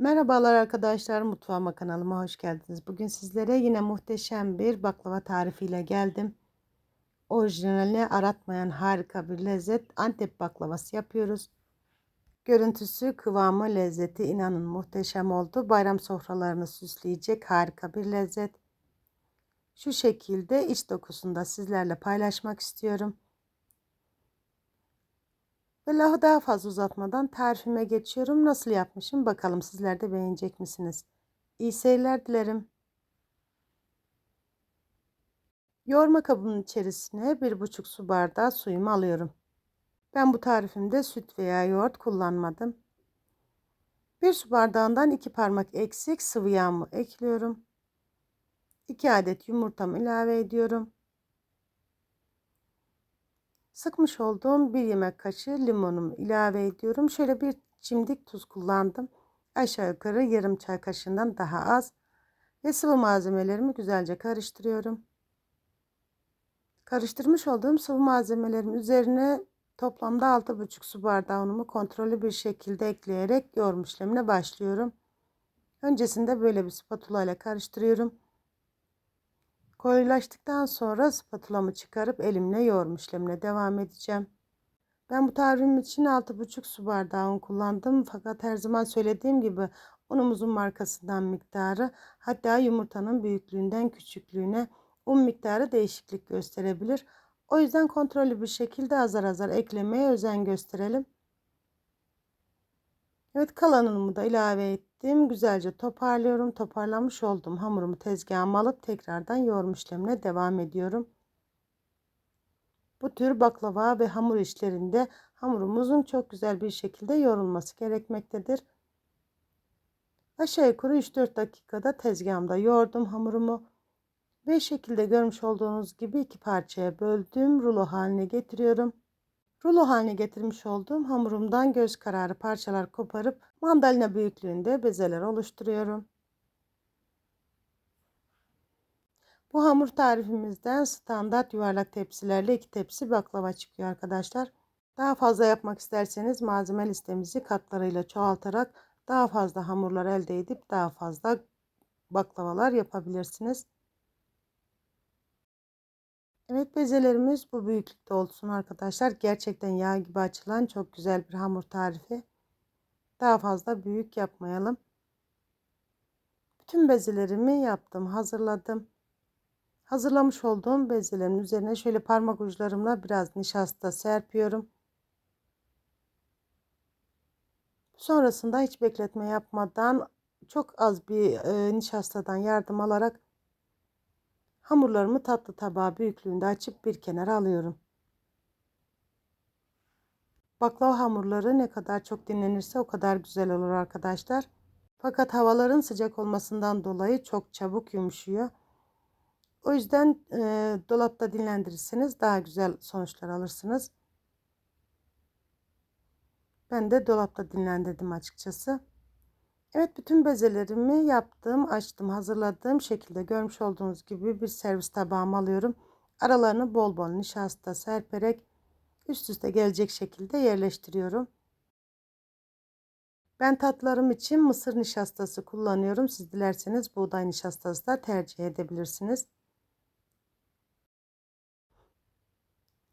Merhabalar arkadaşlar, mutfağıma kanalıma hoş geldiniz. Bugün sizlere yine muhteşem bir baklava tarifiyle geldim. Orijinalini aratmayan harika bir lezzet Antep baklavası yapıyoruz. Görüntüsü, kıvamı, lezzeti inanın muhteşem oldu. Bayram sofralarını süsleyecek harika bir lezzet. Şu şekilde iç dokusunu da sizlerle paylaşmak istiyorum. Ve lafı daha fazla uzatmadan tarifime geçiyorum. Nasıl yapmışım bakalım sizler de beğenecek misiniz? İyi seyirler dilerim. Yoğurma kabının içerisine bir buçuk su bardağı suyumu alıyorum. Ben bu tarifimde süt veya yoğurt kullanmadım. Bir su bardağından iki parmak eksik sıvı yağımı ekliyorum. 2 adet yumurtamı ilave ediyorum. Sıkmış olduğum bir yemek kaşığı limonumu ilave ediyorum. Şöyle bir çimdik tuz kullandım. Aşağı yukarı yarım çay kaşığından daha az. Ve sıvı malzemelerimi güzelce karıştırıyorum. Karıştırmış olduğum sıvı malzemelerin üzerine toplamda 6,5 su bardağı unumu kontrollü bir şekilde ekleyerek yoğurma işlemine başlıyorum. Öncesinde böyle bir spatula ile karıştırıyorum. Koyulaştıktan sonra spatulamı çıkarıp elimle yoğurma işlemine devam edeceğim. Ben bu tarifim için 6,5 su bardağı un kullandım. Fakat her zaman söylediğim gibi unumuzun markasından miktarı hatta yumurtanın büyüklüğünden küçüklüğüne un miktarı değişiklik gösterebilir. O yüzden kontrollü bir şekilde azar azar eklemeye özen gösterelim. Evet kalan unumu da ilave ettim. Güzelce toparlıyorum. Toparlamış olduğum hamurumu tezgahıma alıp tekrardan yoğurma işlemine devam ediyorum. Bu tür baklava ve hamur işlerinde hamurumuzun çok güzel bir şekilde yoğrulması gerekmektedir. Aşağı yukarı 3-4 dakikada tezgahımda yoğurdum hamurumu. Ve şekilde görmüş olduğunuz gibi iki parçaya böldüm. Rulo haline getiriyorum. Rulo haline getirmiş olduğum hamurumdan göz kararı parçalar koparıp mandalina büyüklüğünde bezeler oluşturuyorum. Bu hamur tarifimizden standart yuvarlak tepsilerle iki tepsi baklava çıkıyor arkadaşlar. Daha fazla yapmak isterseniz malzeme listemizi katlarıyla çoğaltarak daha fazla hamurlar elde edip daha fazla baklavalar yapabilirsiniz. Evet bezelerimiz bu büyüklükte olsun arkadaşlar. Gerçekten yağ gibi açılan çok güzel bir hamur tarifi. Daha fazla büyük yapmayalım. Bütün bezelerimi yaptım, hazırladım. Hazırlamış olduğum bezelerin üzerine şöyle parmak uçlarımla biraz nişasta serpiyorum. Sonrasında hiç bekletme yapmadan çok az bir e, nişastadan yardım alarak Hamurlarımı tatlı tabağı büyüklüğünde açıp bir kenara alıyorum. Baklava hamurları ne kadar çok dinlenirse o kadar güzel olur arkadaşlar. Fakat havaların sıcak olmasından dolayı çok çabuk yumuşuyor. O yüzden e, dolapta dinlendirirseniz daha güzel sonuçlar alırsınız. Ben de dolapta dinlendirdim açıkçası. Evet bütün bezelerimi yaptım, açtım, hazırladığım şekilde görmüş olduğunuz gibi bir servis tabağıma alıyorum. Aralarını bol bol nişasta serperek üst üste gelecek şekilde yerleştiriyorum. Ben tatlarım için mısır nişastası kullanıyorum. Siz dilerseniz buğday nişastası da tercih edebilirsiniz.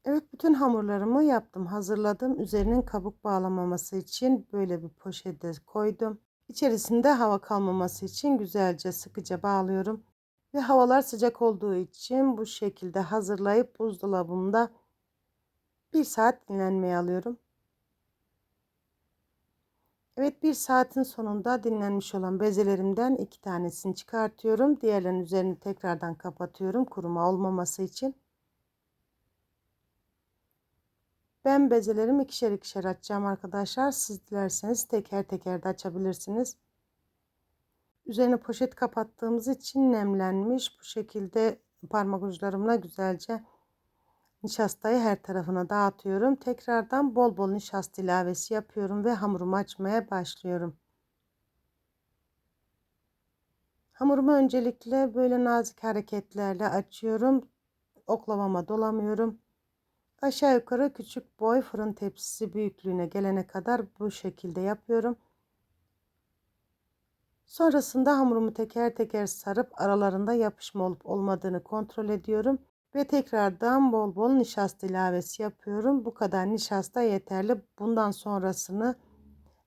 Evet bütün hamurlarımı yaptım, hazırladım. Üzerinin kabuk bağlamaması için böyle bir poşete koydum. İçerisinde hava kalmaması için güzelce sıkıca bağlıyorum. Ve havalar sıcak olduğu için bu şekilde hazırlayıp buzdolabımda bir saat dinlenmeye alıyorum. Evet bir saatin sonunda dinlenmiş olan bezelerimden iki tanesini çıkartıyorum. Diğerlerinin üzerini tekrardan kapatıyorum kuruma olmaması için. Ben bezelerimi ikişer ikişer açacağım arkadaşlar. Siz dilerseniz teker teker de açabilirsiniz. Üzerine poşet kapattığımız için nemlenmiş. Bu şekilde parmak uçlarımla güzelce nişastayı her tarafına dağıtıyorum. Tekrardan bol bol nişasta ilavesi yapıyorum ve hamurumu açmaya başlıyorum. Hamurumu öncelikle böyle nazik hareketlerle açıyorum. Oklavama dolamıyorum. Aşağı yukarı küçük boy fırın tepsisi büyüklüğüne gelene kadar bu şekilde yapıyorum. Sonrasında hamurumu teker teker sarıp aralarında yapışma olup olmadığını kontrol ediyorum. Ve tekrardan bol bol nişasta ilavesi yapıyorum. Bu kadar nişasta yeterli. Bundan sonrasını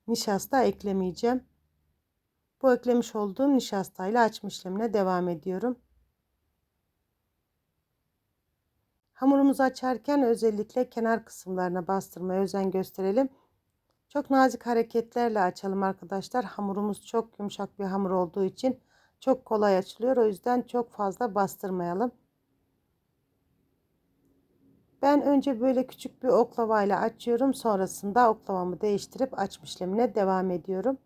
nişasta eklemeyeceğim. Bu eklemiş olduğum nişastayla açma işlemine devam ediyorum. Hamurumuzu açarken özellikle kenar kısımlarına bastırmaya özen gösterelim. Çok nazik hareketlerle açalım arkadaşlar. Hamurumuz çok yumuşak bir hamur olduğu için çok kolay açılıyor. O yüzden çok fazla bastırmayalım. Ben önce böyle küçük bir oklavayla açıyorum. Sonrasında oklavamı değiştirip açma işlemine devam ediyorum.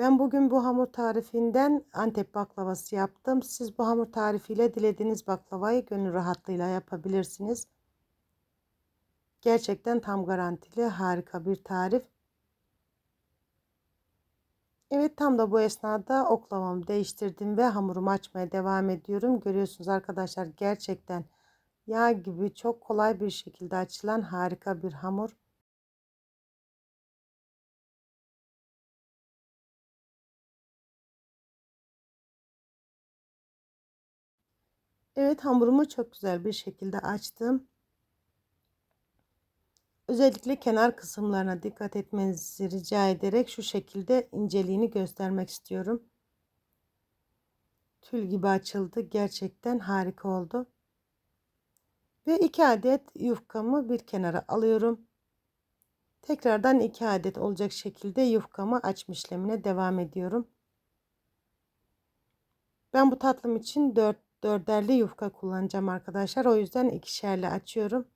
Ben bugün bu hamur tarifinden Antep baklavası yaptım. Siz bu hamur tarifiyle dilediğiniz baklavayı gönül rahatlığıyla yapabilirsiniz. Gerçekten tam garantili harika bir tarif. Evet tam da bu esnada oklavamı değiştirdim ve hamurumu açmaya devam ediyorum. Görüyorsunuz arkadaşlar gerçekten yağ gibi çok kolay bir şekilde açılan harika bir hamur. Evet hamurumu çok güzel bir şekilde açtım. Özellikle kenar kısımlarına dikkat etmenizi rica ederek şu şekilde inceliğini göstermek istiyorum. Tül gibi açıldı. Gerçekten harika oldu. Ve 2 adet yufkamı bir kenara alıyorum. Tekrardan 2 adet olacak şekilde yufkamı açma işlemine devam ediyorum. Ben bu tatlım için 4 dörderli yufka kullanacağım arkadaşlar. O yüzden ikişerli açıyorum.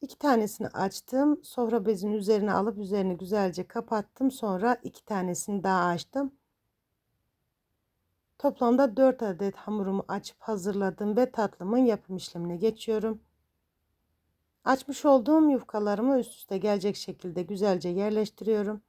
İki tanesini açtım. Sofra bezinin üzerine alıp üzerini güzelce kapattım. Sonra iki tanesini daha açtım. Toplamda 4 adet hamurumu açıp hazırladım ve tatlımın yapım işlemine geçiyorum. Açmış olduğum yufkalarımı üst üste gelecek şekilde güzelce yerleştiriyorum.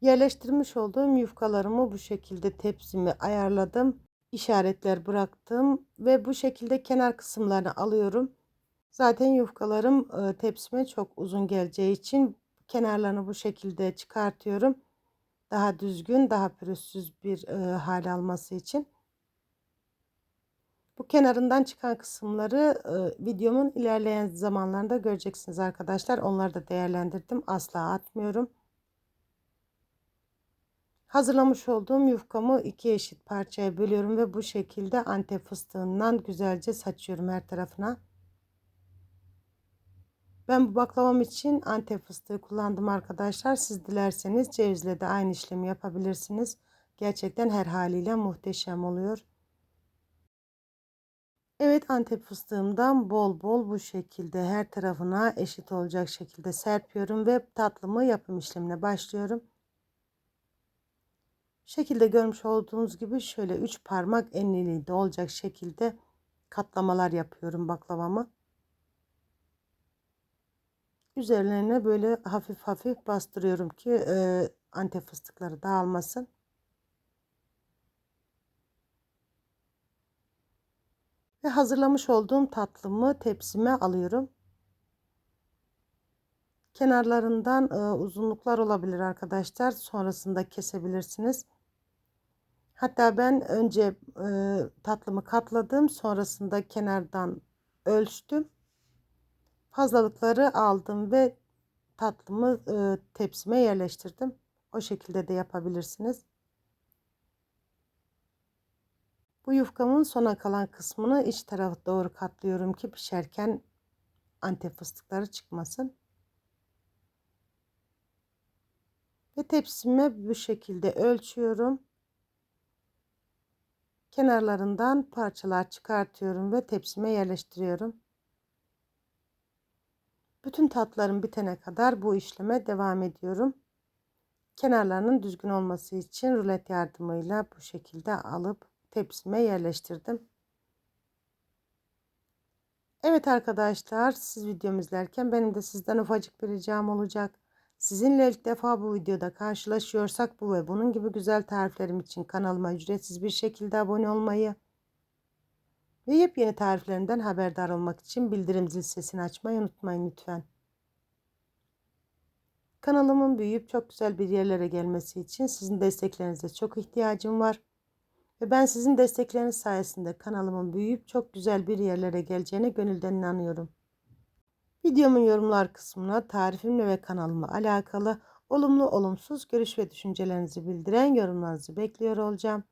Yerleştirmiş olduğum yufkalarımı bu şekilde tepsimi ayarladım. işaretler bıraktım ve bu şekilde kenar kısımlarını alıyorum. Zaten yufkalarım e, tepsime çok uzun geleceği için kenarlarını bu şekilde çıkartıyorum. Daha düzgün, daha pürüzsüz bir e, hal alması için. Bu kenarından çıkan kısımları e, videomun ilerleyen zamanlarında göreceksiniz arkadaşlar. Onları da değerlendirdim. Asla atmıyorum. Hazırlamış olduğum yufkamı iki eşit parçaya bölüyorum ve bu şekilde antep fıstığından güzelce saçıyorum her tarafına. Ben bu baklavam için antep fıstığı kullandım arkadaşlar. Siz dilerseniz cevizle de aynı işlemi yapabilirsiniz. Gerçekten her haliyle muhteşem oluyor. Evet antep fıstığımdan bol bol bu şekilde her tarafına eşit olacak şekilde serpiyorum ve tatlımı yapım işlemine başlıyorum şekilde görmüş olduğunuz gibi şöyle 3 parmak enliliği de olacak şekilde katlamalar yapıyorum baklavamı. Üzerlerine böyle hafif hafif bastırıyorum ki e, antep fıstıkları dağılmasın. Ve hazırlamış olduğum tatlımı tepsime alıyorum. Kenarlarından e, uzunluklar olabilir arkadaşlar. Sonrasında kesebilirsiniz. Hatta ben önce e, tatlımı katladım. Sonrasında kenardan ölçtüm. Fazlalıkları aldım ve tatlımı e, tepsime yerleştirdim. O şekilde de yapabilirsiniz. Bu yufkamın sona kalan kısmını iç tarafa doğru katlıyorum ki pişerken antep fıstıkları çıkmasın. Ve tepsime bu şekilde ölçüyorum kenarlarından parçalar çıkartıyorum ve tepsime yerleştiriyorum. Bütün tatlarım bitene kadar bu işleme devam ediyorum. Kenarlarının düzgün olması için rulet yardımıyla bu şekilde alıp tepsime yerleştirdim. Evet arkadaşlar siz videomu izlerken benim de sizden ufacık bir ricam olacak. Sizinle ilk defa bu videoda karşılaşıyorsak bu ve bunun gibi güzel tariflerim için kanalıma ücretsiz bir şekilde abone olmayı Ve yepyeni tariflerimden haberdar olmak için bildirim zil sesini açmayı unutmayın lütfen. Kanalımın büyüyüp çok güzel bir yerlere gelmesi için sizin desteklerinize çok ihtiyacım var. Ve ben sizin destekleriniz sayesinde kanalımın büyüyüp çok güzel bir yerlere geleceğine gönülden inanıyorum. Videomun yorumlar kısmına tarifimle ve kanalımla alakalı olumlu olumsuz görüş ve düşüncelerinizi bildiren yorumlarınızı bekliyor olacağım.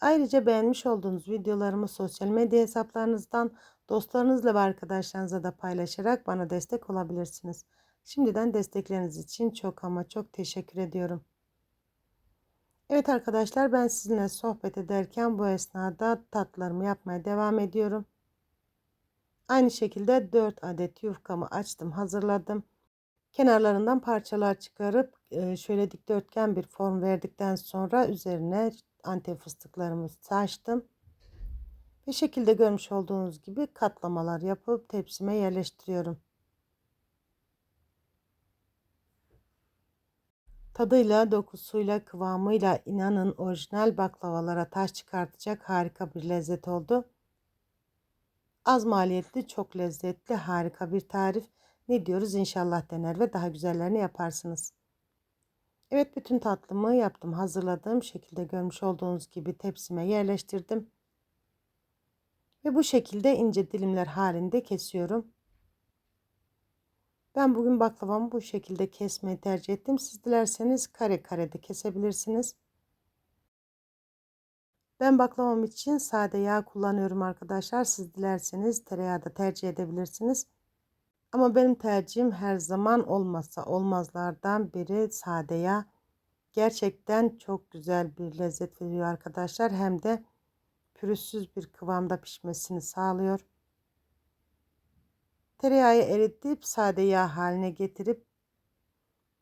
Ayrıca beğenmiş olduğunuz videolarımı sosyal medya hesaplarınızdan dostlarınızla ve arkadaşlarınızla da paylaşarak bana destek olabilirsiniz. Şimdiden destekleriniz için çok ama çok teşekkür ediyorum. Evet arkadaşlar ben sizinle sohbet ederken bu esnada tatlarımı yapmaya devam ediyorum. Aynı şekilde 4 adet yufkamı açtım hazırladım. Kenarlarından parçalar çıkarıp şöyle dikdörtgen bir form verdikten sonra üzerine antep fıstıklarımı saçtım. Ve şekilde görmüş olduğunuz gibi katlamalar yapıp tepsime yerleştiriyorum. Tadıyla, dokusuyla, kıvamıyla inanın orijinal baklavalara taş çıkartacak harika bir lezzet oldu. Az maliyetli, çok lezzetli, harika bir tarif. Ne diyoruz inşallah dener ve daha güzellerini yaparsınız. Evet bütün tatlımı yaptım. Hazırladığım şekilde görmüş olduğunuz gibi tepsime yerleştirdim. Ve bu şekilde ince dilimler halinde kesiyorum. Ben bugün baklavamı bu şekilde kesmeyi tercih ettim. Siz dilerseniz kare kare de kesebilirsiniz. Ben baklavam için sade yağ kullanıyorum arkadaşlar. Siz dilerseniz tereyağı da tercih edebilirsiniz. Ama benim tercihim her zaman olmazsa olmazlardan biri sade yağ. Gerçekten çok güzel bir lezzet veriyor arkadaşlar. Hem de pürüzsüz bir kıvamda pişmesini sağlıyor. Tereyağı eritip sade yağ haline getirip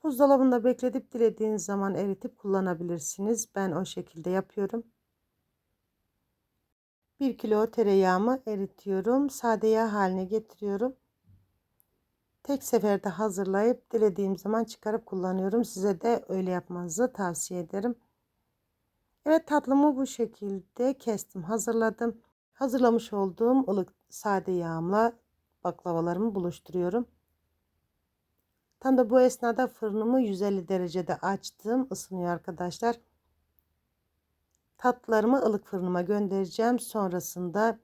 buzdolabında bekletip dilediğiniz zaman eritip kullanabilirsiniz. Ben o şekilde yapıyorum. 1 kilo tereyağımı eritiyorum. Sade yağ haline getiriyorum. Tek seferde hazırlayıp dilediğim zaman çıkarıp kullanıyorum. Size de öyle yapmanızı tavsiye ederim. Evet tatlımı bu şekilde kestim hazırladım. Hazırlamış olduğum ılık sade yağımla baklavalarımı buluşturuyorum. Tam da bu esnada fırınımı 150 derecede açtım. ısınıyor arkadaşlar. Tatlılarımı ılık fırınıma göndereceğim. Sonrasında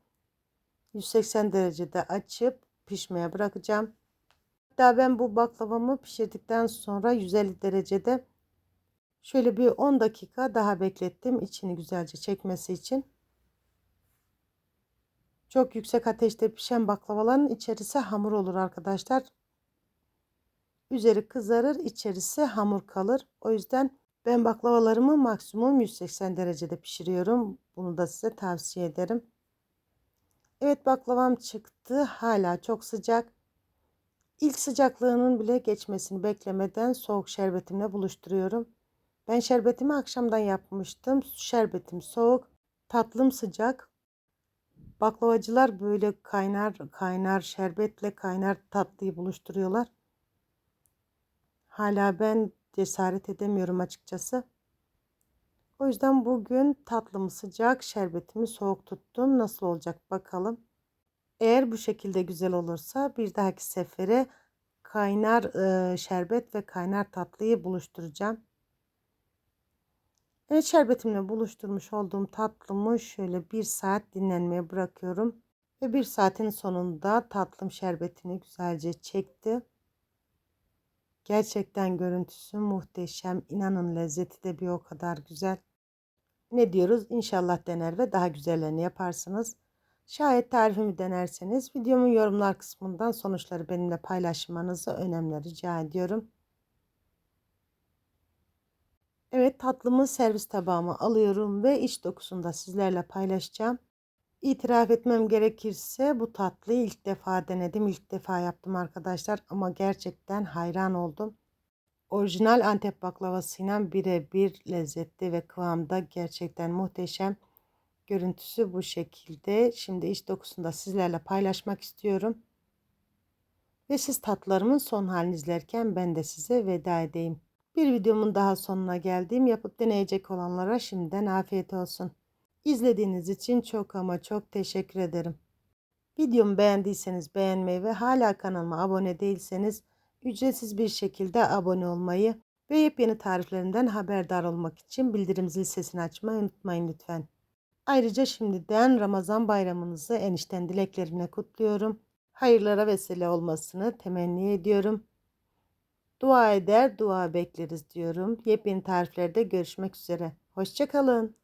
180 derecede açıp pişmeye bırakacağım. Hatta ben bu baklavamı pişirdikten sonra 150 derecede şöyle bir 10 dakika daha beklettim içini güzelce çekmesi için. Çok yüksek ateşte pişen baklavaların içerisi hamur olur arkadaşlar. Üzeri kızarır, içerisi hamur kalır. O yüzden ben baklavalarımı maksimum 180 derecede pişiriyorum. Bunu da size tavsiye ederim. Evet baklavam çıktı. Hala çok sıcak. İlk sıcaklığının bile geçmesini beklemeden soğuk şerbetimle buluşturuyorum. Ben şerbetimi akşamdan yapmıştım. Şerbetim soğuk, tatlım sıcak. Baklavacılar böyle kaynar kaynar şerbetle kaynar tatlıyı buluşturuyorlar. Hala ben cesaret edemiyorum açıkçası. O yüzden bugün tatlımı sıcak, şerbetimi soğuk tuttum. Nasıl olacak bakalım. Eğer bu şekilde güzel olursa bir dahaki sefere kaynar şerbet ve kaynar tatlıyı buluşturacağım. Evet şerbetimle buluşturmuş olduğum tatlımı şöyle bir saat dinlenmeye bırakıyorum. Ve bir saatin sonunda tatlım şerbetini güzelce çekti. Gerçekten görüntüsü muhteşem. İnanın lezzeti de bir o kadar güzel. Ne diyoruz? İnşallah dener ve daha güzellerini yaparsınız. Şayet tarifimi denerseniz videomun yorumlar kısmından sonuçları benimle paylaşmanızı önemli rica ediyorum. Evet tatlımı servis tabağıma alıyorum ve iç dokusunu da sizlerle paylaşacağım. İtiraf etmem gerekirse bu tatlıyı ilk defa denedim. ilk defa yaptım arkadaşlar ama gerçekten hayran oldum. Orijinal Antep baklavasıyla birebir lezzetli ve kıvamda gerçekten muhteşem. Görüntüsü bu şekilde. Şimdi iç dokusunu da sizlerle paylaşmak istiyorum. Ve siz tatlarımın son halini izlerken ben de size veda edeyim. Bir videomun daha sonuna geldiğim yapıp deneyecek olanlara şimdiden afiyet olsun. İzlediğiniz için çok ama çok teşekkür ederim. Videomu beğendiyseniz beğenmeyi ve hala kanalıma abone değilseniz ücretsiz bir şekilde abone olmayı ve yepyeni tariflerimden haberdar olmak için bildirim zil sesini açmayı unutmayın lütfen. Ayrıca şimdiden Ramazan bayramınızı enişten dileklerimle kutluyorum. Hayırlara vesile olmasını temenni ediyorum. Dua eder, dua bekleriz diyorum. Yepyeni tariflerde görüşmek üzere. Hoşçakalın.